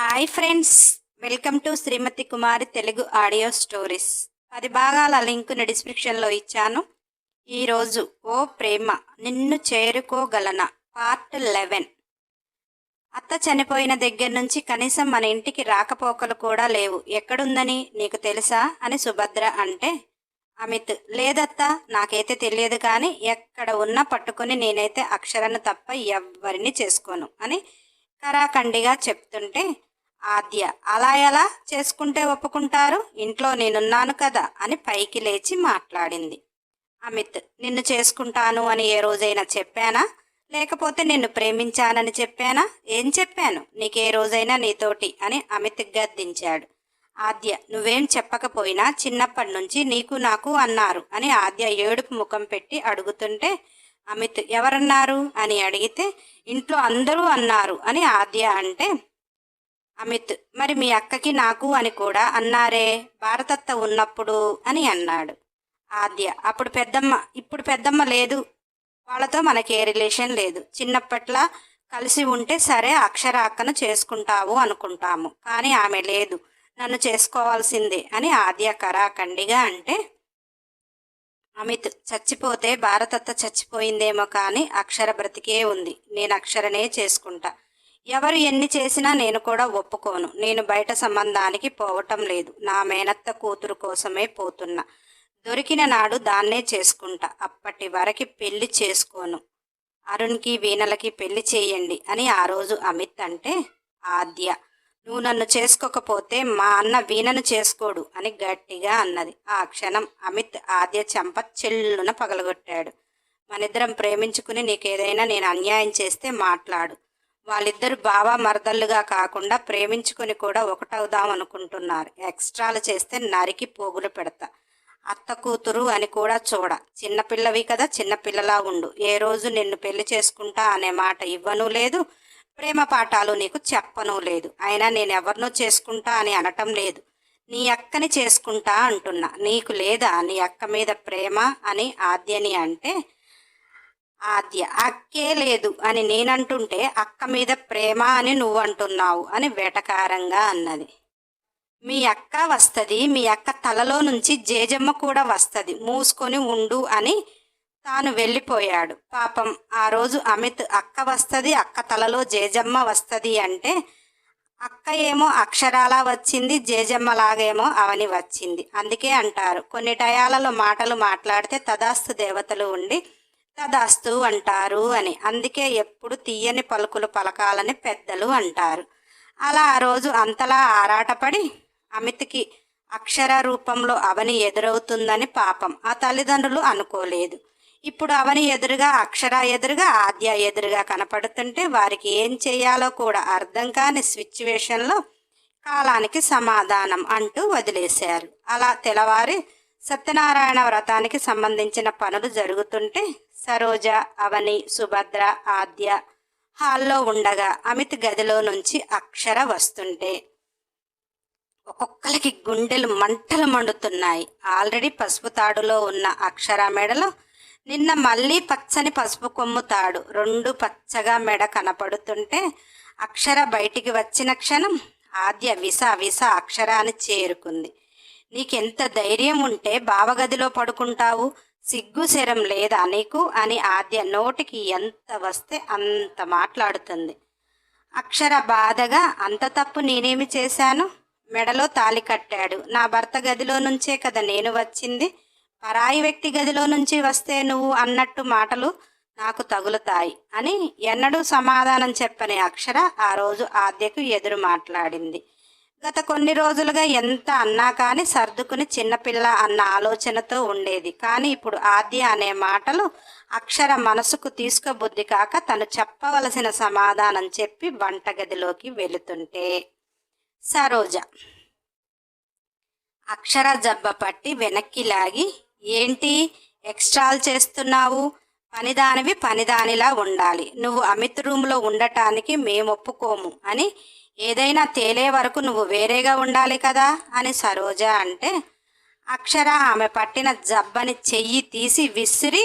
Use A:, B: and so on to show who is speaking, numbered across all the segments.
A: Hi friends welcome to Srimathi Kumari Telugu audio stories. పది భాగాల లింక్ని డిస్క్రిప్షన్లో ఇచ్చాను. ఈరోజు ఓ ప్రేమ నిన్ను చేరుకోగలన? Part eleven. అత్త చనిపోయిన దగ్గర నుంచి కనీసం మన ఇంటికి రాకపోకలు కూడా లేవు. ఎక్కడుందని నీకు తెలుసా అని సుభద్ర అంటే అమిత్ లేదత్తా నాకైతే తెలియదు కానీ ఎక్కడ ఉన్నా పట్టుకుని నేనైతే అక్షరను తప్ప ఎవ్వరిని చేసుకోను అని కరాఖండిగా చెప్తుంటే ఆద్య అలా ఎలా చేసుకుంటే ఒప్పుకుంటారు? ఇంట్లో నేనున్నాను కదా అని పైకి లేచి మాట్లాడింది. అమిత్ నిన్ను చేసుకుంటాను అని ఏ రోజైనా చెప్పానా? లేకపోతే నిన్ను ప్రేమించానని చెప్పానా? ఏం చెప్పాను? నీకే రోజైనా నీతోటి అని అమిత్ గద్దించాడు. ఆద్య నువ్వేం చెప్పకపోయినా చిన్నప్పటి నుంచి నీకు నాకు అన్నారు అని ఆద్య ఏడుపు ముఖం పెట్టి అడుగుతుంటే అమిత్ ఎవరన్నారు? అని అడిగితే ఇంట్లో అందరూ అన్నారు అని ఆద్య అంటే అమిత్ మరి మీ అక్కకి నాకు అని కూడా అన్నారే భారతత్త ఉన్నప్పుడు అని అన్నాడు. ఆద్య అప్పుడు పెద్దమ్మ ఇప్పుడు పెద్దమ్మ లేదు. వాళ్ళతో మనకి ఏ రిలేషన్ లేదు. చిన్నప్పట్లా కలిసి ఉంటే సరే అక్షర అక్కను చేసుకుంటావు అనుకుంటాము. కానీ ఆమె లేదు. నన్ను చేసుకోవాల్సిందే అని ఆద్య కరాఖండిగా అంటే అమిత్ చచ్చిపోతే భారతత్త చచ్చిపోయిందేమో కానీ అక్షర బ్రతికే ఉంది. నేను అక్షరనే చేసుకుంటా. ఎవరు ఎన్ని చేసినా నేను కూడా ఒప్పుకోను. నేను బయట సంబంధానికి పోవటం లేదు. నా మేనత్త కూతురు కోసమే పోతున్నా. దొరికిన నాడు దాన్నే చేసుకుంటా. అప్పటి వరకు పెళ్ళి చేసుకోను. అరుణ్కి వీణలకి పెళ్ళి చేయండి అని ఆ రోజు అమిత్ అంటే ఆద్య నువ్వు నన్ను చేసుకోకపోతే మా అన్న వీణను చేసుకోడు అని గట్టిగా అన్నది. ఆ క్షణం అమిత్ ఆద్య చెంప చెల్లున పగలగొట్టాడు. మనిద్దరం ప్రేమించుకుని నీకేదైనా నేను అన్యాయం చేస్తే మాట్లాడు. వాళ్ళిద్దరు బావా మరదళ్ళుగా కాకుండా ప్రేమించుకొని కూడా ఒకటవుదాం అనుకుంటున్నారు. ఎక్స్ట్రాలు చేస్తే నరికి పోగులు పెడతా. అత్త కూతురు అని కూడా చూడ. చిన్నపిల్లవి కదా చిన్నపిల్లలా ఉండు. ఏ రోజు నిన్ను పెళ్ళి చేసుకుంటా అనే మాట ఇవ్వను లేదు ప్రేమ పాఠాలు నీకు చెప్పను లేదు. అయినా నేను ఎవరినో చేసుకుంటా అని అనటం లేదు. నీ అక్కని చేసుకుంటా అంటున్నా. నీకు లేదా నీ అక్క మీద ప్రేమ అని ఆద్యని అంటే ఆద్య అక్కే లేదు అని నేనంటుంటే అక్క మీద ప్రేమ అని నువ్వంటున్నావు అని వెటకారంగా అన్నది. మీ అక్క వస్తుంది మీ అక్క తలలో నుంచి జేజమ్మ కూడా వస్తుంది మూసుకొని ఉండు అని తాను వెళ్ళిపోయాడు. పాపం ఆ రోజు అమిత్ అక్క వస్తుంది అక్క తలలో జేజమ్మ వస్తుంది అంటే అక్క ఏమో అక్షరాలా వచ్చింది జేజమ్మలాగేమో అవని వచ్చింది. అందుకే అంటారు కొన్ని టయాలలో మాటలు మాట్లాడితే తదాస్తు దేవతలు ఉండి దాస్తూ అంటారు అని. అందుకే ఎప్పుడు తీయని పలుకులు పలకాలని పెద్దలు అంటారు. అలా ఆ రోజు అంతలా ఆరాటపడి అమిత్కి అక్షర రూపంలో అవని ఎదురవుతుందని పాపం. ఆ తల్లిదండ్రులు అనుకోలేదు. ఇప్పుడు అవని ఎదురుగా అక్షర ఎదురుగా ఆద్య ఎదురుగా కనపడుతుంటే వారికి ఏం చేయాలో కూడా అర్థం కాని సిచ్యువేషన్లో కాలానికి సమాధానం అంటూ వదిలేశారు. అలా తెలవారి సత్యనారాయణ వ్రతానికి సంబంధించిన పనులు జరుగుతుంటే సరోజ అవని సుభద్ర ఆద్య హాల్లో ఉండగా అమిత్ గదిలో నుంచి అక్షర వస్తుంటే ఒక్కొక్కరికి గుండెలు మంటలు మండుతున్నాయి. ఆల్రెడీ పసుపు తాడులో ఉన్న అక్షర మెడలో నిన్న మళ్ళీ పచ్చని పసుపు కొమ్ము తాడు. రెండు పచ్చగా మెడ కనపడుతుంటే అక్షర బయటికి వచ్చిన క్షణం ఆద్య విస విస అక్షరాన్ని చేరుకుంది. నీకెంత ధైర్యం ఉంటే బావగదిలో పడుకుంటావు. సిగ్గుశరం లేదా నీకు అని ఆద్య నోటికి ఎంత వస్తే అంత మాట్లాడుతుంది. అక్షర బాధగా అంత తప్పు నేనేమి చేశాను? మెడలో తాలి కట్టాడు. నా భర్త గదిలో నుంచే కదా నేను వచ్చింది. పరాయి వ్యక్తి గదిలో నుంచి వస్తే నువ్వు అన్నట్టు మాటలు నాకు తగులుతాయి అని ఎన్నడూ సమాధానం చెప్పని అక్షర ఆ రోజు ఆద్యకు ఎదురు మాట్లాడింది. గత కొన్ని రోజులుగా ఎంత అన్నా కానీ సర్దుకుని చిన్నపిల్ల అన్న ఆలోచనతో ఉండేది. కానీ ఇప్పుడు ఆద్య అనే మాటలు అక్షర మనసుకు తీసుకోబుద్ధి కాక తను చెప్పవలసిన సమాధానం చెప్పి వంటగదిలోకి వెళుతుంటే సరోజ అక్షర జబ్బ పట్టి వెనక్కి లాగి ఏంటి? ఎక్స్ట్రాల్ చేస్తున్నావు? పనిదానివి పనిదానిలా ఉండాలి. నువ్వు అమిత్ రూమ్లో ఉండటానికి మేము ఒప్పుకోము అని ఏదైనా తేలే వరకు నువ్వు వేరేగా ఉండాలి కదా అని సరోజ అంటే అక్షర ఆమె పట్టిన జబ్బని చెయ్యి తీసి విసిరి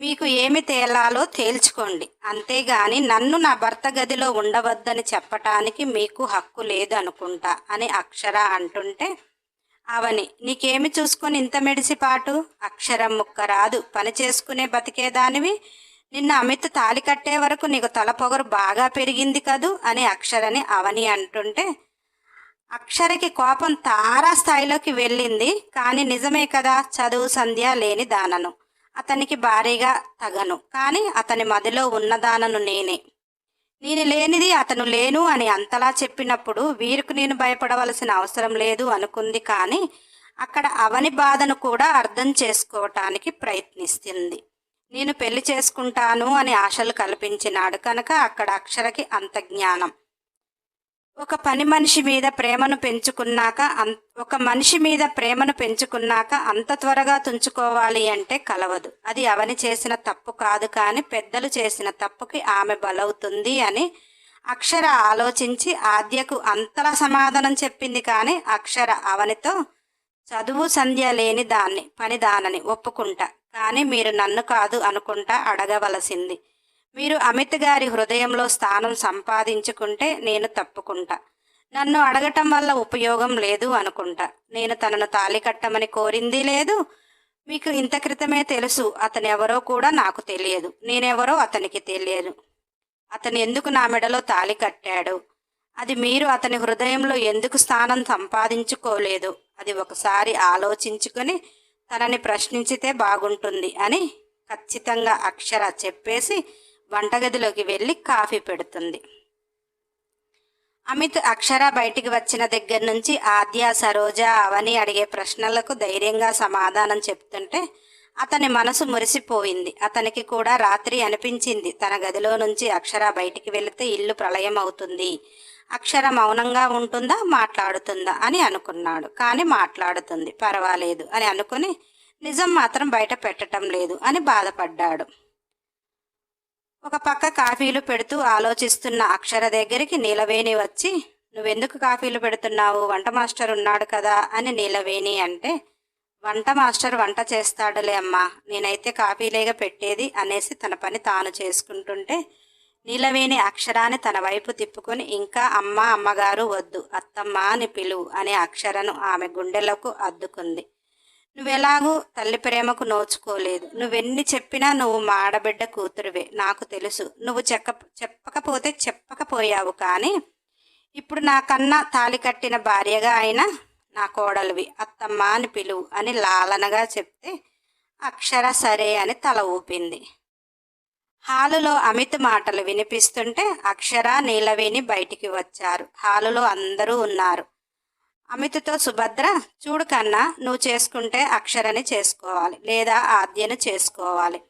A: మీకు ఏమి తేలాలో తేల్చుకోండి. అంతేగాని నన్ను నా భర్త గదిలో ఉండవద్దని చెప్పటానికి మీకు హక్కు లేదు అనుకుంటా అని అక్షర అంటుంటే అవని నీకేమి చూసుకొని ఇంత మెడిసిపాటు? అక్షరం ముక్క రాదు. పని చేసుకునే బతికేదానివి? నిన్న అమిత్ తాలి కట్టే వరకు నీకు తల పొగరు బాగా పెరిగింది కదూ అని అక్షరని అవని అంటుంటే అక్షరకి కోపం తారా స్థాయిలోకి వెళ్ళింది కానీ నిజమే కదా చదువు సంధ్య లేని దానను. అతనికి భారీగా తగను కానీ అతని మదిలో ఉన్నదానను నేనే. నేను లేనిది అతను లేను అని అంతలా చెప్పినప్పుడు వీరికి నేను భయపడవలసిన అవసరం లేదు అనుకుంది కానీ అక్కడ అవని బాధను కూడా అర్థం చేసుకోవటానికి ప్రయత్నిస్తుంది. నేను పెళ్ళి చేసుకుంటాను అని ఆశలు కల్పించినాడు కనుక అక్కడ అక్షరకి అంత జ్ఞానం. ఒక పని మనిషి మీద ప్రేమను పెంచుకున్నాక అం ఒక మనిషి మీద ప్రేమను పెంచుకున్నాక అంత త్వరగా తుంచుకోవాలి అంటే కలవదు. అది అవని చేసిన తప్పు కాదు కానీ పెద్దలు చేసిన తప్పుకి ఆమె బలవుతుంది అని అక్షర ఆలోచించి ఆద్యకు అంతలా సమాధానం చెప్పింది కానీ అక్షర అవనితో చదువు సంధ్య లేని దాన్ని పని దానని ఒప్పుకుంటా. కానీ మీరు నన్ను కాదు అనుకుంటా అడగవలసింది. మీరు అమిత్ గారి హృదయంలో స్థానం సంపాదించుకుంటే నేను తప్పుకుంటా. నన్ను అడగటం వల్ల ఉపయోగం లేదు అనుకుంటా. నేను తనను తాళి కట్టమని కోరింది లేదు. మీకు ఇంత క్రితమే తెలుసు. అతను ఎవరో కూడా నాకు తెలియదు. నేనెవరో అతనికి తెలియదు. అతను ఎందుకు నా మెడలో తాళి కట్టాడు? అది మీరు అతని హృదయంలో ఎందుకు స్థానం సంపాదించుకోలేదు? అది ఒకసారి ఆలోచించుకొని తనని ప్రశ్నించితే బాగుంటుంది అని ఖచ్చితంగా అక్షర చెప్పేసి వంటగదిలోకి వెళ్ళి కాఫీ పెడుతుంది. అమిత్ అక్షర బయటికి వచ్చిన దగ్గర నుంచి ఆద్య సరోజ అవని అడిగే ప్రశ్నలకు ధైర్యంగా సమాధానం చెప్తుంటే అతని మనసు మురిసిపోయింది. అతనికి కూడా రాత్రి అనిపించింది. తన గదిలో నుంచి అక్షర బయటికి వెళితే ఇల్లు ప్రళయం అవుతుంది అక్షర మౌనంగా ఉంటుందా? మాట్లాడుతుందా? అని అనుకున్నాడు. కానీ మాట్లాడుతుంది. పర్వాలేదు అని అనుకుని నిజం మాత్రం బయట పెట్టడం లేదు అని బాధపడ్డాడు. ఒక పక్క కాఫీలు పెడుతూ ఆలోచిస్తున్న అక్షర దగ్గరికి నీలవేణి వచ్చి నువ్వెందుకు కాఫీలు పెడుతున్నావు? వంట మాస్టర్ ఉన్నాడు కదా అని నీలవేణి అంటే వంట మాస్టర్ వంట చేస్తాడులే అమ్మా. నేనైతే కాఫీలేగా పెట్టేది అనేసి తన పని తాను చేసుకుంటుంటే నీలవేణి అక్షరాన్ని తన వైపు తిప్పుకుని ఇంకా అమ్మ అమ్మగారు వద్దు అత్తమ్మ అని పిలువు అనే అక్షరను ఆమె గుండెలకు అద్దుకుంది. నువ్వెలాగూ తల్లి ప్రేమకు నోచుకోలేదు. నువ్వెన్ని చెప్పినా నువ్వు మా ఆడబిడ్డ కూతురువే. నాకు తెలుసు. నువ్వు చెక్క చెప్పకపోతే చెప్పకపోయావు కానీ ఇప్పుడు నాకన్నా తాలి కట్టిన భార్యగా అయినా నా కోడలివి అత్తమ్మ అని పిలువు అని లాలనగా చెప్తే అక్షర సరే అని తల ఊపింది. హాలులో అమిత్ మాటలు వినిపిస్తుంటే అక్షర నీలవేణి బయటికి వచ్చారు. హాలులో అందరూ ఉన్నారు. అమిత్తో సుభద్ర చూడు కన్నా నువ్వు చేసుకుంటే అక్షరని చేసుకోవాలి. లేదా ఆద్యను చేసుకోవాలి.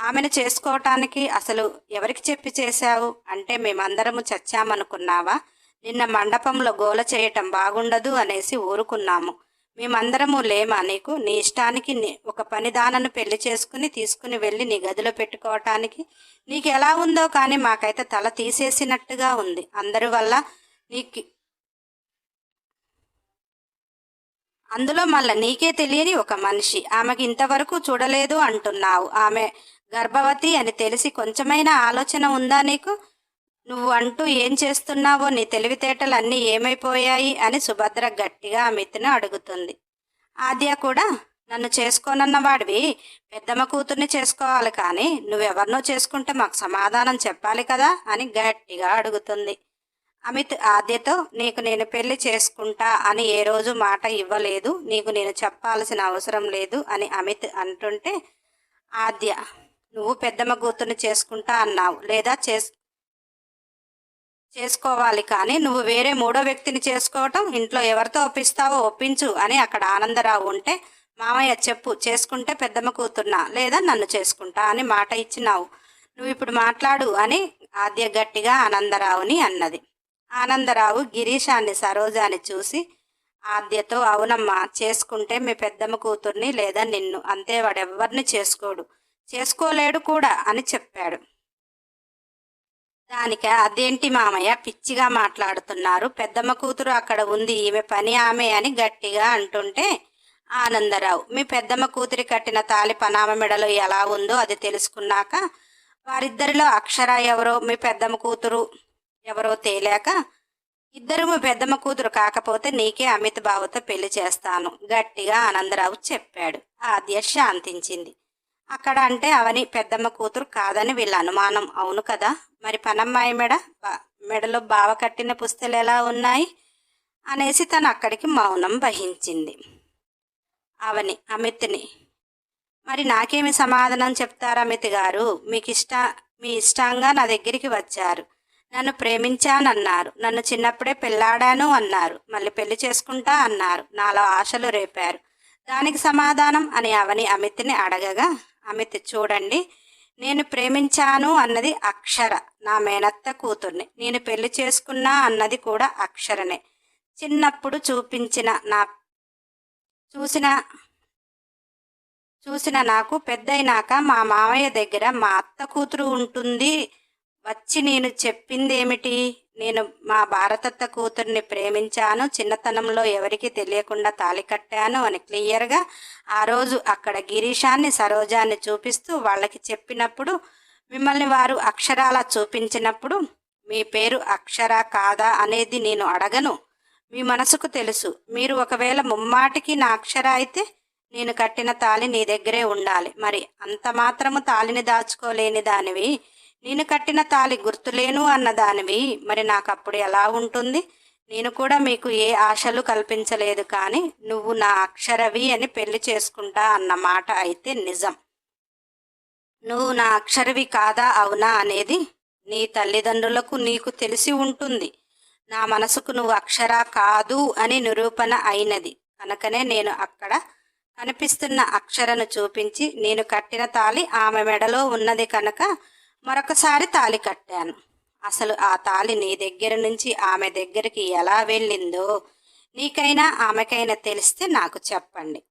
A: ఆమెను చేసుకోవటానికి అసలు ఎవరికి చెప్పి చేశావు? అంటే మేమందరము చచ్చామనుకున్నావా? నిన్న మండపంలో గోల చేయటం బాగుండదు అనేసి ఊరుకున్నాము. మేమందరము లేమా? నీకు నీ ఇష్టానికి నీ- ఒక పనిదానను పెళ్ళి చేసుకుని తీసుకుని వెళ్ళి నీ గదిలో పెట్టుకోవటానికి నీకు ఎలా ఉందో కానీ మాకైతే తల తీసేసినట్టుగా ఉంది. అందరి వల్ల నీకు అందులో మళ్ళా నీకే తెలియని ఒక మనిషి. ఆమెకి ఇంతవరకు చూడలేదు అంటున్నావు. ఆమె గర్భవతి అని తెలిసి కొంచెమైనా ఆలోచన ఉందా నీకు? నువ్వు అంటూ ఏం చేస్తున్నావో నీ తెలివితేటలన్నీ ఏమైపోయాయి అని సుభద్ర గట్టిగా అమిత్ను అడుగుతుంది. ఆద్య కూడా నన్ను చేసుకోనన్న వాడివి పెద్దమ్మ కూతుర్ని చేసుకోవాలి కానీ నువ్వెవరినో చేసుకుంటే మాకు సమాధానం చెప్పాలి కదా అని గట్టిగా అడుగుతుంది. అమిత్ ఆద్యతో నీకు నేను పెళ్ళి చేసుకుంటా అని ఏ రోజు మాట ఇవ్వలేదు నీకు నేను చెప్పాల్సిన అవసరం లేదు అని అమిత్ అంటుంటే ఆద్య నువ్వు పెద్దమ్మ కూతుర్ని చేసుకుంటా అన్నావు లేదా చేసు చేసుకోవాలి కానీ నువ్వు వేరే మూడో వ్యక్తిని చేసుకోవటం ఇంట్లో ఎవరితో ఒప్పిస్తావో ఒప్పించు అని అక్కడ ఆనందరావు ఉంటే మామయ్య చెప్పు చేసుకుంటే పెద్దమ్మ కూతున్నా లేదా నన్ను చేసుకుంటా? అని మాట ఇచ్చినావు. నువ్వు ఇప్పుడు మాట్లాడు అని ఆద్య గట్టిగా ఆనందరావుని అన్నది. ఆనందరావు గిరీశాన్ని సరోజాని చూసి ఆద్యతో అవునమ్మా చేసుకుంటే మీ పెద్దమ్మ కూతుర్ని లేదా నిన్ను అంతే వాడెవ్వరిని చేసుకోడు. చేసుకోలేడు కూడా అని చెప్పాడు. దానికి అదేంటి మామయ్య? పిచ్చిగా మాట్లాడుతున్నారు. పెద్దమ్మ కూతురు అక్కడ ఉంది. ఈమె పని ఆమె అని గట్టిగా అంటుంటే ఆనందరావు. మీ పెద్దమ్మ కూతురి కట్టిన తాలి పనామ మెడలో ఎలా ఉందో అది తెలుసుకున్నాక వారిద్దరిలో అక్షర ఎవరో మీ పెద్దమ్మ కూతురు ఎవరో తేలాక ఇద్దరు మీ పెద్దమ్మ కూతురు కాకపోతే నీకే అమిత్ బావతో పెళ్ళి చేస్తాను గట్టిగా ఆనందరావు చెప్పాడు. ఆద్య శాంతించింది. అక్కడ అంటే అవని పెద్దమ్మ కూతురు కాదని వీళ్ళ అనుమానం. అవును కదా? మరి పనమ్మాయి మెడ మెడలో బావ కట్టిన పుస్తలు ఎలా ఉన్నాయి? అనేసి తను అక్కడికి మౌనం వహించింది. అవని అమిత్ని మరి నాకేమి సమాధానం చెప్తారు అమిత్ గారు? మీకు ఇష్ట మీ ఇష్టంగా నా దగ్గరికి వచ్చారు. నన్ను ప్రేమించానన్నారు. నన్ను చిన్నప్పుడే పెళ్ళాడాను అన్నారు. మళ్ళీ పెళ్ళి చేసుకుంటా అన్నారు. నాలో ఆశలు రేపారు. దానికి సమాధానం అని అవని అమిత్ని అడగగా అమిత్ చూడండి నేను ప్రేమించాను అన్నది అక్షర నా మేనత్త కూతుర్ని. నేను పెళ్ళి చేసుకున్నా అన్నది కూడా అక్షరనే. చిన్నప్పుడు చూపించిన నా చూసిన చూసిన నాకు పెద్దయినాక మా మామయ్య దగ్గర మా అత్త కూతురు ఉంటుంది వచ్చి నేను చెప్పిందేమిటి? నేను మా భారతత్త కూతుర్ని ప్రేమించాను చిన్నతనంలో ఎవరికి తెలియకుండా తాళి కట్టాను అని క్లియర్గా ఆ రోజు అక్కడ గిరీశాన్ని సరోజాన్ని చూపిస్తూ వాళ్ళకి చెప్పినప్పుడు మిమ్మల్ని వారు అక్షరాల చూపించినప్పుడు మీ పేరు అక్షర కాదా అనేది నేను అడగను. మీ మనసుకు తెలుసు. మీరు ఒకవేళ ముమ్మాటికి నా అక్షర అయితే నేను కట్టిన తాళి నీ దగ్గరే ఉండాలి. మరి అంత మాత్రము తాళిని దాచుకోలేని దానివి నేను కట్టిన తాళి గుర్తులేను అన్నదానివి. మరి నాకు అప్పుడు ఎలా ఉంటుంది? నేను కూడా మీకు ఏ ఆశలు కల్పించలేదు కానీ నువ్వు నా అక్షరవి అని పెళ్ళి చేసుకుంటా అన్న మాట అయితే నిజం. నువ్వు నా అక్షరవి కాదా అవునా అనేది నీ తల్లిదండ్రులకు నీకు తెలిసి ఉంటుంది. నా మనసుకు నువ్వు అక్షర కాదు అని నిరూపణ అయినది. కనుకనే నేను అక్కడ కనిపిస్తున్న అక్షరను చూపించి నేను కట్టిన తాళి ఆమె మెడలో ఉన్నది కనుక మరొకసారి తాళి కట్టాను. అసలు ఆ తాళి నీ దగ్గర నుంచి ఆమె దగ్గరికి ఎలా వెళ్ళిందో నీకైనా ఆమెకైనా తెలిస్తే నాకు చెప్పండి.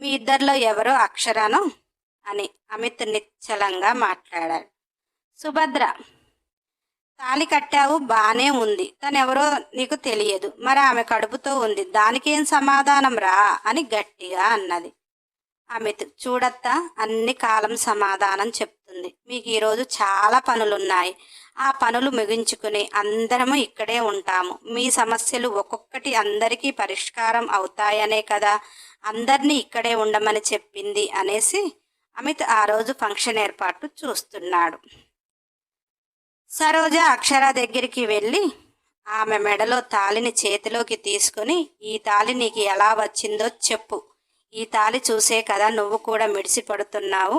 A: మీ ఇద్దరిలో ఎవరో అక్షరాను? అని అమిత్ నిశ్చలంగా మాట్లాడాడు. సుభద్ర తాళి కట్టావు బాగానే ఉంది. తనెవరో నీకు తెలియదు. మరి ఆమె కడుపుతో ఉంది. దానికేం సమాధానం రా అని గట్టిగా అన్నది. అమిత్ చూడత్తా అన్ని కాలం సమాధానం చెప్తుంది మీకు ఈరోజు చాలా పనులున్నాయి. ఆ పనులు ముగించుకుని అందరము ఇక్కడే ఉంటాము. మీ సమస్యలు ఒక్కొక్కటి అందరికీ పరిష్కారం అవుతాయనే కదా. అందరినీ ఇక్కడే ఉండమని చెప్పింది అనేసి అమిత్ ఆ రోజు ఫంక్షన్ ఏర్పాటు చూస్తున్నాడు. సరోజ అక్షర దగ్గరికి వెళ్ళి ఆమె మెడలో తాలిని చేతిలోకి తీసుకుని ఈ తాలి నీకు ఎలా వచ్చిందో చెప్పు. ఈ తాలి చూసే కదా నువ్వు కూడా మిడిసి పడుతున్నావు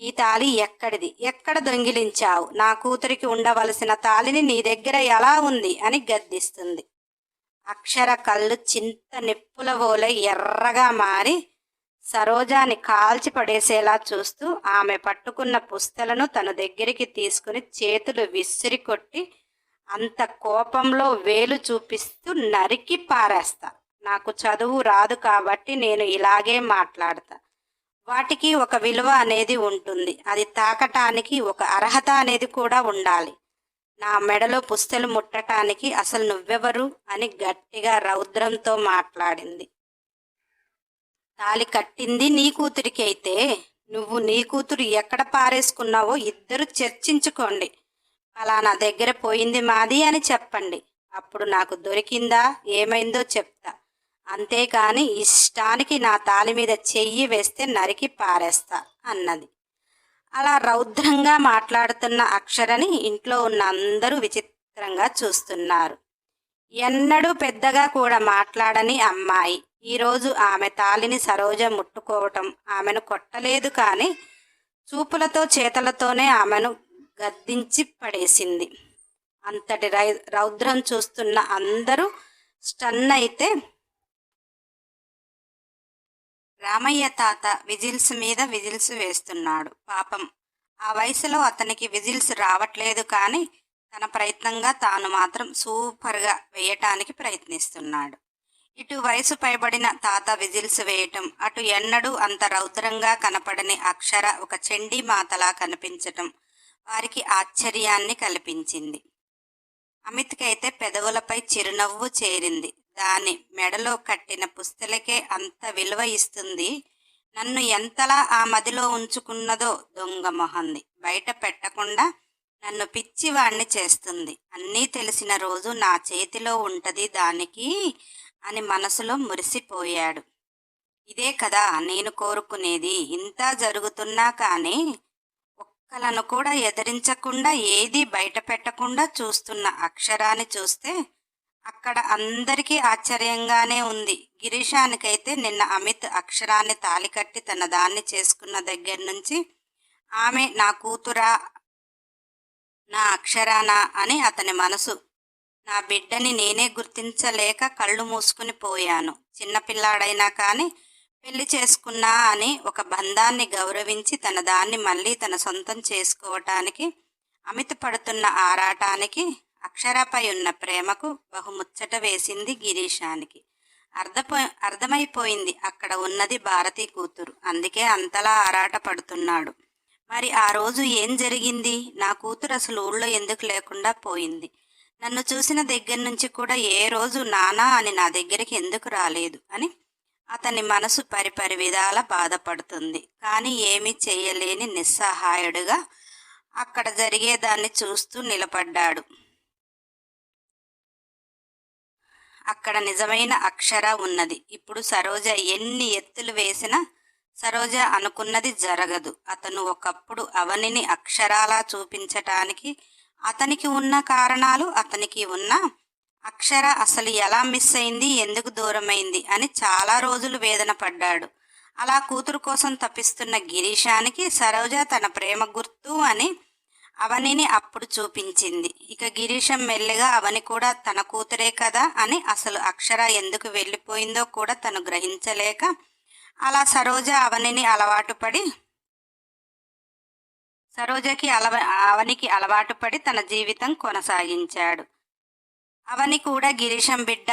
A: ఈ తాలి ఎక్కడిది? ఎక్కడ దొంగిలించావు? నా కూతురికి ఉండవలసిన తాలిని నీ దగ్గర ఎలా ఉంది? అని గద్దిస్తుంది. అక్షర కళ్ళు చింత నిప్పుల వోలే ఎర్రగా మారి సరోజాని కాల్చి పడేసేలా చూస్తూ ఆమె పట్టుకున్న పుస్తలను తన దగ్గరికి తీసుకుని చేతులు విసిరి కొట్టి అంత కోపంలో వేలు చూపిస్తూ నరికి పారేస్తా. నాకు చదువు రాదు కాబట్టి నేను ఇలాగే మాట్లాడతా. వాటికి ఒక విలువ అనేది ఉంటుంది. అది తాకటానికి ఒక అర్హత అనేది కూడా ఉండాలి. నా మెడలో పుస్తలు ముట్టటానికి అసలు నువ్వెవరు అని గట్టిగా రౌద్రంతో మాట్లాడింది. తాలి కట్టింది నీ కూతురికి అయితే నువ్వు నీ కూతురు ఎక్కడ పారేసుకున్నావో ఇద్దరు చర్చించుకోండి. ఫలానా దగ్గర పోయింది మాది అని చెప్పండి. అప్పుడు నాకు దొరికిందా? ఏమైందో చెప్తా. అంతేకాని ఇష్టానికి నా తాలి మీద చెయ్యి వేస్తే నరికి పారేస్తా అన్నది. అలా రౌద్రంగా మాట్లాడుతున్న అక్షరని ఇంట్లో ఉన్న అందరూ విచిత్రంగా చూస్తున్నారు. ఎన్నడూ పెద్దగా కూడా మాట్లాడని అమ్మాయి. ఈరోజు ఆమె తాలిని సరోజ ముట్టుకోవటం ఆమెను కొట్టలేదు కానీ చూపులతో చేతలతోనే ఆమెను గద్దించి పడేసింది. అంతటి రై రౌద్రం చూస్తున్న అందరూ స్టన్ అయితే రామయ్య తాత విజిల్స్ మీద విజిల్స్ వేస్తున్నాడు. పాపం ఆ వయసులో అతనికి విజిల్స్ రావట్లేదు కానీ తన ప్రయత్నంగా తాను మాత్రం సూపర్గా వేయటానికి ప్రయత్నిస్తున్నాడు. ఇటు వయసు పైబడిన తాత విజిల్స్ వేయటం అటు ఎన్నడూ అంత రౌద్రంగా కనపడని అక్షర ఒక చండీ మాతలా కనిపించటం వారికి ఆశ్చర్యాన్ని కల్పించింది. అమిత్కైతే పెదవులపై చిరునవ్వు చేరింది. దాని మెడలో కట్టిన పుస్తలకే అంత విలువ ఇస్తుంది. నన్ను ఎంతలా ఆ మదిలో ఉంచుకున్నదో దొంగ మొహంది. బయట పెట్టకుండా నన్ను పిచ్చివాణ్ణి చేస్తుంది. అన్నీ తెలిసిన రోజు నా చేతిలో ఉంటది దానికి అని మనసులో మురిసిపోయాడు. ఇదే కదా నేను కోరుకునేది. ఇంత జరుగుతున్నా కానీ ఒక్కలను కూడా ఎదిరించకుండా ఏది బయట పెట్టకుండా చూస్తున్న అక్షరాన్ని చూస్తే అక్కడ అందరికీ ఆశ్చర్యంగానే ఉంది. గిరీశానికైతే నిన్న అమిత్ అక్షరాన్ని తాలికట్టి తన దాన్ని చేసుకున్న దగ్గర నుంచి ఆమె నా కూతురా నా అక్షరానా? అని అతని మనసు. నా బిడ్డని నేనే గుర్తించలేక కళ్ళు మూసుకుని పోయాను. చిన్నపిల్లాడైనా కానీ పెళ్ళి చేసుకున్నా అని ఒక బంధాన్ని గౌరవించి తన దాన్ని మళ్ళీ తన సొంతం చేసుకోవటానికి అమిత పడుతున్న ఆరాటానికి అక్షరపై ఉన్న ప్రేమకు బహుముచ్చట వేసింది గిరీశానికి. అర్థపో అర్థమైపోయింది అక్కడ ఉన్నది భారతీ కూతురు. అందుకే అంతలా ఆరాట పడుతున్నాడు. మరి ఆ రోజు ఏం జరిగింది? నా కూతురు అసలు ఊళ్ళో ఎందుకు లేకుండా పోయింది? నన్ను చూసిన దగ్గర నుంచి కూడా ఏ రోజు నానా అని నా దగ్గరికి ఎందుకు రాలేదు అని అతని మనసు పరిపరి విధాల బాధపడుతుంది. కానీ ఏమీ చేయలేని నిస్సహాయుడుగా అక్కడ జరిగేదాన్ని చూస్తూ నిలబడ్డాడు. అక్కడ నిజమైన అక్షర ఉన్నది. ఇప్పుడు సరోజ ఎన్ని ఎత్తులు వేసినా సరోజ అనుకున్నది జరగదు. అతను ఒకప్పుడు అవనిని అక్షరాలా చూపించటానికి అతనికి ఉన్న కారణాలు అతనికి ఉన్న అక్షర అసలు ఎలా మిస్ అయింది ఎందుకు దూరమైంది అని చాలా రోజులు వేదన పడ్డాడు. అలా కూతురు కోసం తప్పిస్తున్న గిరీశానికి సరోజ తన ప్రేమ గుర్తు అని అవనిని అప్పుడు చూపించింది. ఇక గిరీశం మెల్లగా అవని కూడా తన కూతురే కదా అని అసలు అక్షర ఎందుకు వెళ్ళిపోయిందో కూడా తను గ్రహించలేక అలా సరోజ అవనిని అలవాటు పడి సరోజకి అలవ అవనికి అలవాటు పడి తన జీవితం కొనసాగించాడు. అవని కూడా గిరీశం బిడ్డ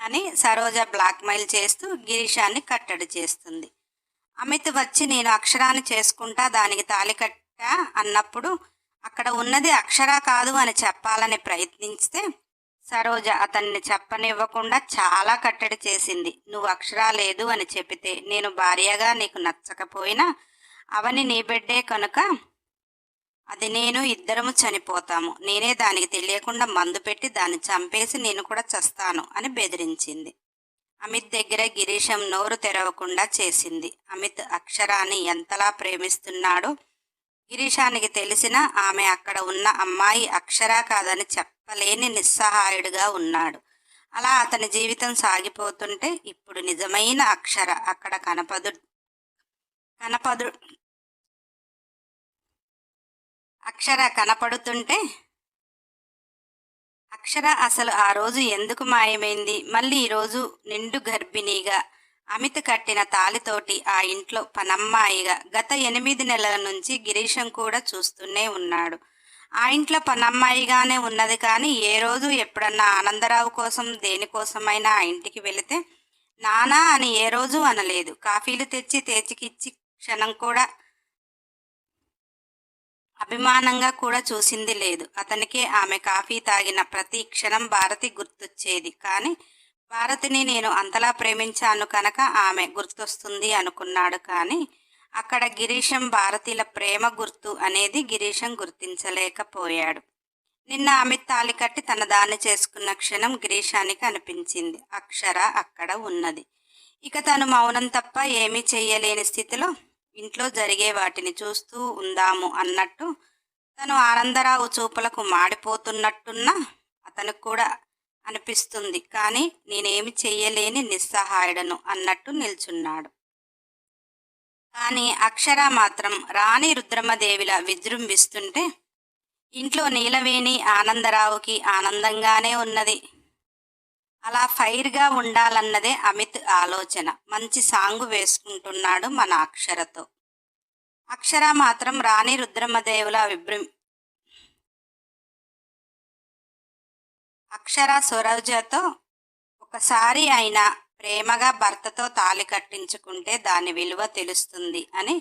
A: అని సరోజ బ్లాక్మెయిల్ చేస్తూ గిరీశాన్ని కట్టడి చేస్తుంది. అమిత్ వచ్చి నేను అక్షరాన్ని చేసుకుంటా దానికి తాలి కట్టి అన్నప్పుడు అక్కడ ఉన్నది అక్షర కాదు అని చెప్పాలని ప్రయత్నిస్తే సరోజ అతన్ని చెప్పనివ్వకుండా చాలా కట్టడి చేసింది. నువ్వు అక్షరా లేదు అని చెబితే నేను భార్యగా నీకు నచ్చకపోయినా అవని నీ బిడ్డే కనుక అది నేను ఇద్దరము చనిపోతాము. నేనే దానికి తెలియకుండా మందు పెట్టి దాన్ని చంపేసి నేను కూడా చస్తాను అని బెదిరించింది. అమిత్ దగ్గర గిరీశం నోరు తెరవకుండా చేసింది. అమిత్ అక్షరాన్ని ఎంతలా ప్రేమిస్తున్నాడో గిరీశానికి తెలిసిన ఆమె అక్కడ ఉన్న అమ్మాయి అక్షరా కాదని చెప్పలేని నిస్సహాయుడుగా ఉన్నాడు. అలా అతని జీవితం సాగిపోతుంటే ఇప్పుడు నిజమైన అక్షర అక్కడ కనపదు కనపదు అక్షర కనపడుతుంటే అక్షర అసలు ఆ రోజు ఎందుకు మాయమైంది? మళ్ళీ ఈరోజు నిండు గర్భిణీగా అమిత కట్టిన తాలితోటి ఆ ఇంట్లో పనమ్మాయిగా గత ఎనిమిది నెలల నుంచి గిరీశం కూడా చూస్తూనే ఉన్నాడు. ఆ ఇంట్లో పనమ్మాయిగానే ఉన్నది కానీ ఏ రోజు ఎప్పుడన్నా ఆనందరావు కోసం దేనికోసమైనా ఆ ఇంటికి వెళితే నానా అని ఏ రోజు అనలేదు. కాఫీలు తెచ్చి తేచికిచ్చి క్షణం కూడా అభిమానంగా కూడా చూసింది లేదు. అతనికి ఆమె కాఫీ తాగిన ప్రతి క్షణం భారతి గుర్తొచ్చేది. కానీ భారతిని నేను అంతలా ప్రేమించాను కనుక ఆమె గుర్తొస్తుంది అనుకున్నాడు కానీ అక్కడ గిరీశం భారతీల ప్రేమ గుర్తు అనేది గిరీశం గుర్తించలేకపోయాడు. నిన్న అమిత్ తాలి కట్టి తన దాన్ని చేసుకున్న క్షణం గిరీశానికి అనిపించింది. అక్షర అక్కడ ఉన్నది. ఇక తను మౌనం తప్ప ఏమీ చెయ్యలేని స్థితిలో ఇంట్లో జరిగే వాటిని చూస్తూ ఉందాము అన్నట్టు తను ఆనందరావు చూపులకు మాడిపోతున్నట్టున్నా అతనికి కూడా అనిపిస్తుంది. కానీ నేనేమి చెయ్యలేని నిస్సహాయుడను అన్నట్టు నిల్చున్నాడు. కానీ అక్షర మాత్రం రాణి రుద్రమదేవిలా విజృంభిస్తుంటే ఇంట్లో నీలవేణి ఆనందరావుకి ఆనందంగానే ఉన్నది. అలా ఫైర్గా ఉండాలన్నదే అమిత్ ఆలోచన. మంచి సాంగు వేసుకుంటున్నాడు మన అక్షరతో. అక్షర మాత్రం రాణి రుద్రమదేవుల విభ్రం అక్షర సరోజతో ఒకసారి అయినా ప్రేమగా భర్తతో తాలి కట్టించుకుంటే దాని విలువ తెలుస్తుంది అని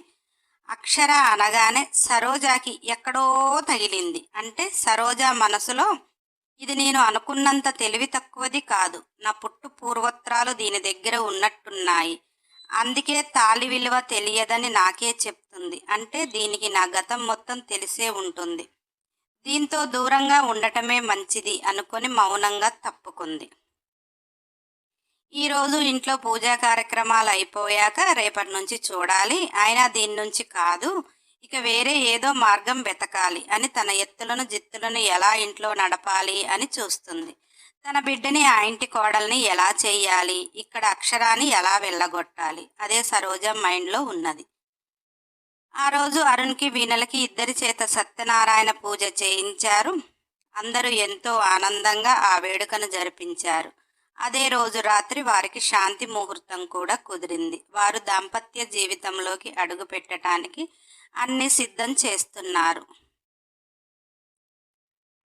A: అక్షర అనగానే సరోజాకి ఎక్కడో తగిలింది. అంటే సరోజా మనసులో ఇది నేను అనుకున్నంత తెలివి తక్కువది కాదు. నా పుట్టు పూర్వత్రాలు దీని దగ్గర ఉన్నట్టున్నాయి. అందుకే తాళి విలువ తెలియదని నాకే చెప్తుంది. అంటే దీనికి నా గతం మొత్తం తెలిసే ఉంటుంది. దీంతో దూరంగా ఉండటమే మంచిది అనుకొని మౌనంగా తప్పుకుంది. ఈరోజు ఇంట్లో పూజా కార్యక్రమాలు అయిపోయాక రేపటి నుంచి చూడాలి. అయినా దీని నుంచి కాదు. ఇక వేరే ఏదో మార్గం వెతకాలి అని తన ఎత్తులను జిత్తులను ఎలా ఇంట్లో నడపాలి అని చూస్తుంది. తన బిడ్డని ఆ ఇంటి కోడల్ని ఎలా చేయాలి? ఇక్కడ అక్షరాన్ని ఎలా వెళ్ళగొట్టాలి? అదే సరోజం మైండ్లో ఉన్నది. ఆ రోజు అరుణ్కి వీణలకి ఇద్దరి చేత సత్యనారాయణ పూజ చేయించారు. అందరూ ఎంతో ఆనందంగా ఆ వేడుకను జరిపించారు. అదే రోజు రాత్రి వారికి శాంతి ముహూర్తం కూడా కుదిరింది. వారు దాంపత్య జీవితంలోకి అడుగు పెట్టడానికి అన్ని సిద్ధం చేస్తున్నారు.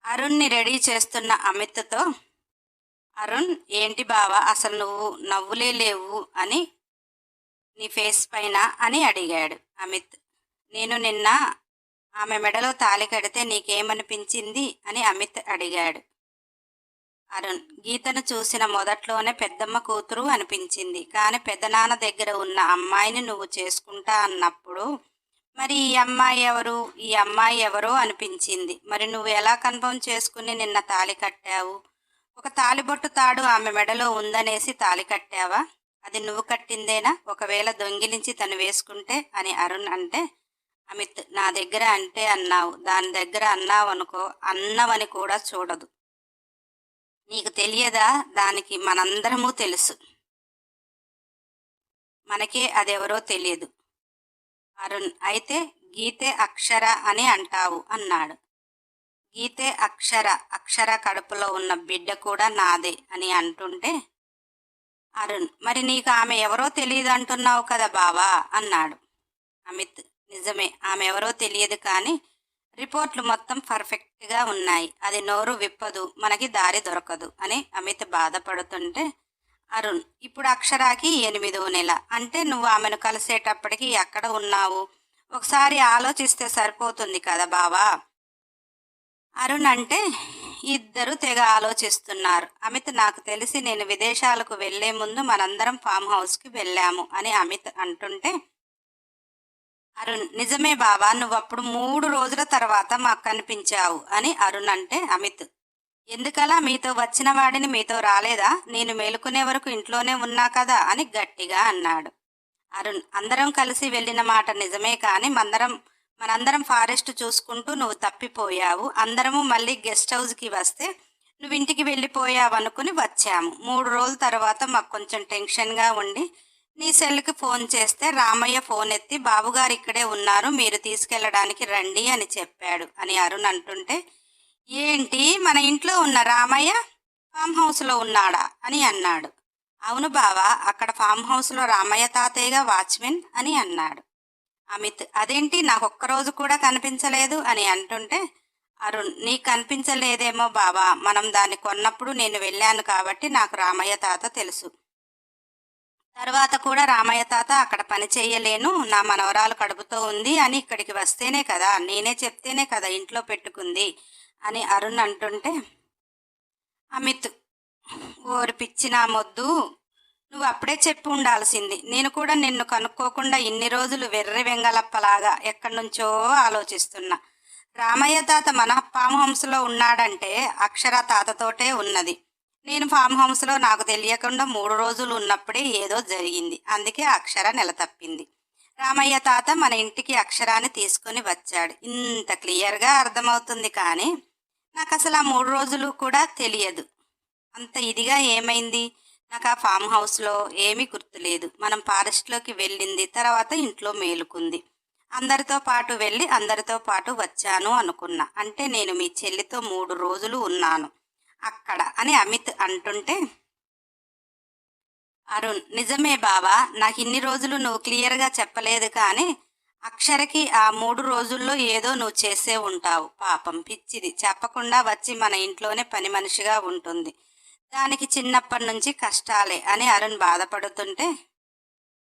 A: అరుణ్ని రెడీ చేస్తున్న అమిత్తో అరుణ్ ఏంటి బావా అసలు నువ్వు నవ్వులే లేవు అని నీ ఫేస్ పైన అని అడిగాడు అమిత్. నేను నిన్న ఆమె మెడలో తాళి కడితే నీకేమనిపించింది అని అమిత్ అడిగాడు. అరుణ్ గీతను చూసిన మొదట్లోనే పెద్దమ్మ కూతురు అనిపించింది. కానీ పెద్దనాన్న దగ్గర ఉన్న అమ్మాయిని నువ్వు చేసుకుంటా అన్నప్పుడు మరి ఈ అమ్మాయి ఎవరు? ఈ అమ్మాయి ఎవరో అనిపించింది. మరి నువ్వు ఎలా కన్ఫర్మ్ చేసుకుని నిన్న తాళి కట్టావు? ఒక తాలిబొట్టు తాడు ఆమె మెడలో ఉందనేసి తాళి కట్టావా? అది నువ్వు కట్టిందేనా? ఒకవేళ దొంగిలించి తను వేసుకుంటే అని అరుణ్ అంటే అమిత్ నా దగ్గర అంటే అన్నావు. దాని దగ్గర అన్నావు అనుకో అన్నవని కూడా చూడదు. నీకు తెలియదా? దానికి మనందరము తెలుసు. మనకే అదెవరో తెలియదు. అరుణ్ అయితే గీతే అక్షర అని అంటావు అన్నాడు. గీతే అక్షర అక్షర కడుపులో ఉన్న బిడ్డ కూడా నాదే అని అంటుంటే అరుణ్ మరి నీకు ఆమె ఎవరో తెలియదు అంటున్నావు కదా బావా? అన్నాడు అమిత్. నిజమే. ఆమె ఎవరో తెలియదు కానీ రిపోర్ట్లు మొత్తం పర్ఫెక్ట్గా ఉన్నాయి. అది నోరు విప్పదు మనకి దారి దొరకదు అని అమిత్ బాధపడుతుంటే అరుణ్ ఇప్పుడు అక్షరాకి ఎనిమిదో నెల. అంటే నువ్వు ఆమెను కలిసేటప్పటికి ఎక్కడ ఉన్నావు? ఒకసారి ఆలోచిస్తే సరిపోతుంది కదా బావా? అరుణ్ అంటే ఇద్దరు తెగ ఆలోచిస్తున్నారు. అమిత్ నాకు తెలిసి నేను విదేశాలకు వెళ్ళే ముందు మనందరం ఫామ్ హౌస్కి వెళ్ళాము అని అమిత్ అంటుంటే అరుణ్ నిజమే బావా నువ్వు అప్పుడు మూడు రోజుల తర్వాత మాకు కనిపించావు అని అరుణ్ అంటే అమిత్. ఎందుకలా? మీతో వచ్చిన వాడిని మీతో రాలేదా? నేను మేలుకునే వరకు ఇంట్లోనే ఉన్నా కదా అని గట్టిగా అన్నాడు. అరుణ్ అందరం కలిసి వెళ్ళిన మాట నిజమే కానీ మందరం మనందరం ఫారెస్ట్ చూసుకుంటూ నువ్వు తప్పిపోయావు. అందరము మళ్ళీ గెస్ట్ హౌస్కి వస్తే నువ్వు ఇంటికి వెళ్ళిపోయావు అనుకుని వచ్చాము. మూడు రోజుల తర్వాత మాకు కొంచెం టెన్షన్గా ఉండి నీ సెల్కి ఫోన్ చేస్తే రామయ్య ఫోన్ ఎత్తి బాబుగారు ఇక్కడే ఉన్నారు మీరు తీసుకెళ్ళడానికి రండి అని చెప్పాడు. అని అరుణ్ అంటుంటే ఏంటి? మన ఇంట్లో ఉన్న రామయ్య ఫామ్ హౌస్లో ఉన్నాడా? అని అన్నాడు. అవును బావా అక్కడ ఫామ్ హౌస్లో రామయ్య తాతయ్యగా వాచ్మెన్ అని అన్నాడు. అమిత్ అదేంటి? నాకు ఒక్కరోజు కూడా కనిపించలేదు అని అంటుంటే అరుణ్ నీకు కనిపించలేదేమో బావా. మనం దాన్ని కొన్నప్పుడు నేను వెళ్ళాను కాబట్టి నాకు రామయ్య తాత తెలుసు. తర్వాత కూడా రామయ్య తాత అక్కడ పని చేయలేను నా మనవరాలు కడుపుతో ఉంది అని ఇక్కడికి వస్తేనే కదా నేనే చెప్తేనే కదా ఇంట్లో పెట్టుకుంది అని అరుణ్ అంటుంటే అమిత్ ఓరి పిచ్చి నా మొద్దు నువ్వు అప్పుడే చెప్పి ఉండాల్సింది. నేను కూడా నిన్ను కనుక్కోకుండా ఇన్ని రోజులు వెర్రి వెంగలప్పలాగా ఎక్కడి నుంచో ఆలోచిస్తున్నా. రామయ్య తాత మన పామహంసలో ఉన్నాడంటే అక్షర తాతతోటే ఉన్నది. నేను ఫామ్ హౌస్లో నాకు తెలియకుండా మూడు రోజులు ఉన్నప్పుడే ఏదో జరిగింది. అందుకే అక్షర నెల తప్పింది. రామయ్య తాత మన ఇంటికి అక్షరాన్ని తీసుకొని వచ్చాడు. ఇంత క్లియర్గా అర్థమవుతుంది కానీ నాకు అసలు ఆ మూడు రోజులు కూడా తెలియదు. అంత ఇదిగా ఏమైంది? నాకు ఆ ఫామ్ హౌస్లో ఏమీ గుర్తులేదు మనం ఫారెస్ట్లోకి వెళ్ళింది తర్వాత ఇంట్లో మేలుకుంది. అందరితో పాటు వెళ్ళి అందరితో పాటు వచ్చాను అనుకున్నా. అంటే నేను మీ చెల్లితో మూడు రోజులు ఉన్నాను. అక్కడ అని అమిత్ అంటుంటే అరుణ్ నిజమే బావా నాకు ఇన్ని రోజులు నువ్వు క్లియర్గా చెప్పలేదు కానీ అక్షరకి ఆ మూడు రోజుల్లో ఏదో నువ్వు చేసే ఉంటావు. పాపం పిచ్చిది. చెప్పకుండా వచ్చి మన ఇంట్లోనే పని మనిషిగా ఉంటుంది. దానికి చిన్నప్పటి నుంచి కష్టాలే అని అరుణ్ బాధపడుతుంటే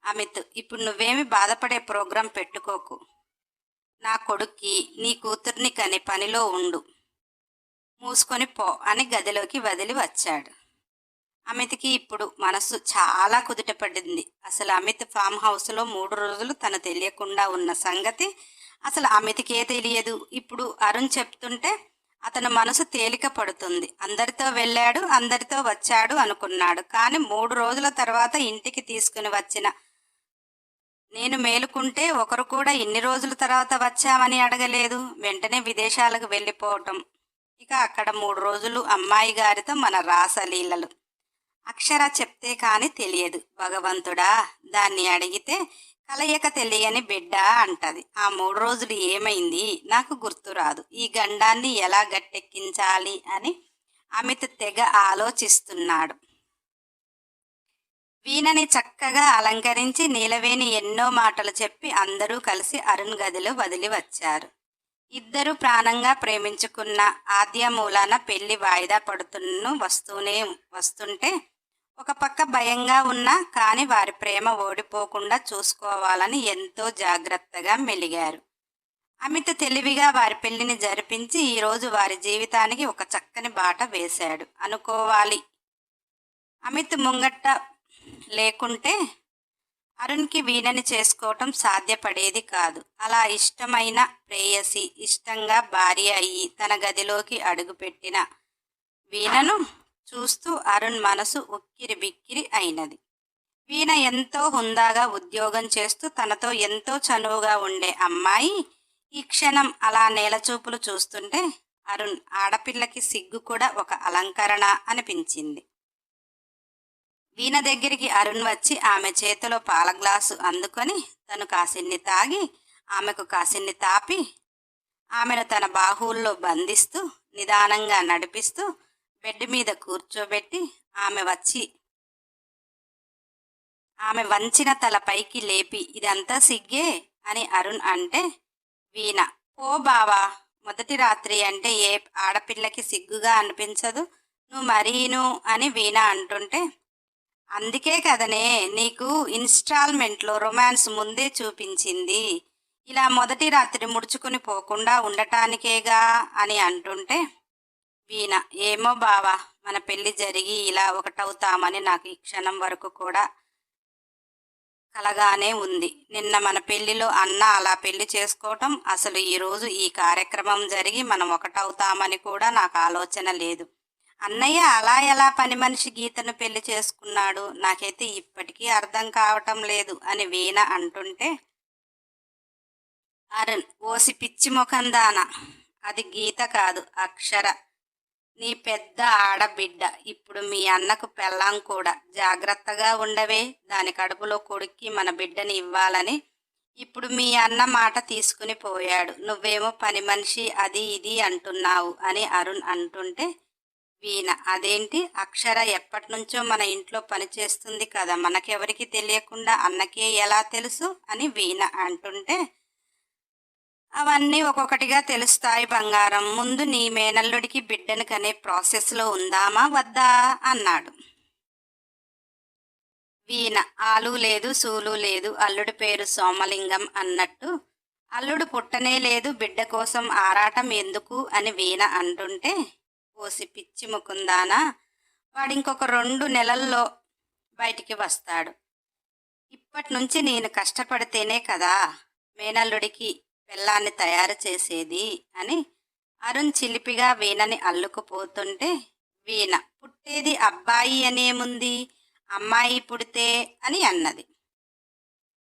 A: అమిత్ ఇప్పుడు నువ్వేమి బాధపడే ప్రోగ్రాం పెట్టుకోకు. నా కొడుక్కి నీ కూతుర్ని కని పనిలో ఉండు. మూసుకొని పో అని గదిలోకి వదిలి వచ్చాడు. అమిత్కి ఇప్పుడు మనసు చాలా కుదుటపడింది అసలు అమిత్ ఫామ్ హౌస్లో మూడు రోజులు తను తెలియకుండా ఉన్న సంగతి అసలు అమిత్కే తెలియదు. ఇప్పుడు అరుణ్ చెప్తుంటే అతని మనసు తేలిక పడుతుంది. అందరితో వెళ్ళాడు అందరితో వచ్చాడు అనుకున్నాడు. కానీ మూడు రోజుల తర్వాత ఇంటికి తీసుకుని వచ్చిన నేను మేలుకుంటే ఒకరు కూడా ఇన్ని రోజుల తర్వాత వచ్చామని అడగలేదు. వెంటనే విదేశాలకు వెళ్ళిపోవటం ఇక అక్కడ మూడు రోజులు అమ్మాయి గారితో మన రాసలీలలు అక్షర చెప్తే కాని తెలియదు. భగవంతుడా దాన్ని అడిగితే కలయిక తెలియని బిడ్డ అంటది. ఆ మూడు రోజులు ఏమైంది? నాకు గుర్తురాదు ఈ గండాన్ని ఎలా గట్టెక్కించాలి అని అమిత తెగ ఆలోచిస్తున్నాడు. వీణని చక్కగా అలంకరించి నీలవేణి ఎన్నో మాటలు చెప్పి అందరూ కలిసి అరుణ్ గదిలో వదిలి వచ్చారు. ఇద్దరు ప్రాణంగా ప్రేమించుకున్న ఆద్య మూలాన పెళ్ళి వాయిదా పడుతున్న వస్తూనే వస్తుంటే ఒక పక్క భయంగా ఉన్నా కానీ వారి ప్రేమ ఓడిపోకుండా చూసుకోవాలని ఎంతో జాగ్రత్తగా మెలిగారు. అమిత తెలివిగా వారి పెళ్ళిని జరిపించి ఈరోజు వారి జీవితానికి ఒక చక్కని బాట వేశాడు. అనుకోవాలి. అమిత్ ముంగట్ట లేకుంటే అరుణ్కి వీణని చేసుకోవటం సాధ్యపడేది కాదు. అలా ఇష్టమైన ప్రేయసి ఇష్టంగా భార్య అయ్యి తన గదిలోకి అడుగుపెట్టిన వీణను చూస్తూ అరుణ్ మనసు ఉక్కిరి బిక్కిరి అయినది. వీణ ఎంతో హుందాగా ఉద్యోగం చేస్తూ తనతో ఎంతో చనువుగా ఉండే అమ్మాయి ఈ క్షణం అలా నేలచూపులు చూస్తుంటే అరుణ్ ఆడపిల్లకి సిగ్గు కూడా ఒక అలంకరణ అనిపించింది. వీణ దగ్గరికి అరుణ్ వచ్చి ఆమె చేతిలో పాల గ్లాసు అందుకొని తను కాసిన్ని తాగి ఆమెకు కాసిన్ని తాపి ఆమెను తన బాహువుల్లో బంధిస్తూ నిదానంగా నడిపిస్తూ బెడ్ మీద కూర్చోబెట్టి ఆమె వచ్చి ఆమె వంచిన తల పైకి లేపి ఇదంతా సిగ్గే అని అరుణ్ అంటే వీణ ఓ బావా మొదటి రాత్రి అంటే ఏ ఆడపిల్లకి సిగ్గుగా అనిపించదు? నువ్వు మరీను అని వీణ అంటుంటే అందుకే కదనే నీకు ఇన్స్టాల్మెంట్లో రొమాన్స్ ముందే చూపించింది. ఇలా మొదటి రాత్రి ముడుచుకుని పోకుండా ఉండటానికేగా అని అంటుంటే వీణ ఏమో బావా మన పెళ్ళి జరిగి ఇలా ఒకటవుతామని నాకు ఈ క్షణం వరకు కూడా కలగానే ఉంది. నిన్న మన పెళ్ళిలో అన్న అలా పెళ్ళి చేసుకోవటం అసలు ఈరోజు ఈ కార్యక్రమం జరిగి మనం ఒకటవుతామని కూడా నాకు ఆలోచన లేదు. అన్నయ్య అలా ఎలా పని మనిషి గీతను పెళ్ళి చేసుకున్నాడు? నాకైతే ఇప్పటికీ అర్థం కావటం లేదు అని వీణ అంటుంటే అరుణ్ ఓసి పిచ్చి ముఖం దాన. అది గీత కాదు అక్షర. నీ పెద్ద ఆడబిడ్డ. ఇప్పుడు మీ అన్నకు పెళ్ళాం కూడా. జాగ్రత్తగా ఉండవే. దాని కడుపులో కొడుక్కి మన బిడ్డని ఇవ్వాలని ఇప్పుడు మీ అన్న మాట తీసుకుని పోయాడు. నువ్వేమో పని మనిషి అది ఇది అంటున్నావు అని అరుణ్ అంటుంటే వీణ. అదేంటి? అక్షర ఎప్పటి నుంచో మన ఇంట్లో పనిచేస్తుంది కదా మనకెవరికి తెలియకుండా అన్నకే ఎలా తెలుసు అని వీణ అంటుంటే అవన్నీ ఒక్కొక్కటిగా తెలుస్తాయి బంగారం. ముందు నీ మేనల్లుడికి బిడ్డను కనే ప్రాసెస్లో ఉందామా వద్దా? అన్నాడు. వీణ. ఆలు లేదు సూలు లేదు అల్లుడి పేరు సోమలింగం అన్నట్టు అల్లుడు పుట్టనే లేదు బిడ్డ కోసం ఆరాటం ఎందుకు అని వీణ అంటుంటే పోసి పిచ్చి ముకుందానా? వాడు ఇంకొక రెండు నెలల్లో బయటికి వస్తాడు. ఇప్పటి నుంచి నేను కష్టపడితేనే కదా మేనల్లుడికి పిల్లాన్ని తయారు చేసేది అని అరుణ్ చిలిపిగా వీణని అల్లుకుపోతుంటే వీణ పుట్టేది అబ్బాయి అనేముంది? అమ్మాయి పుడితే? అని అన్నది.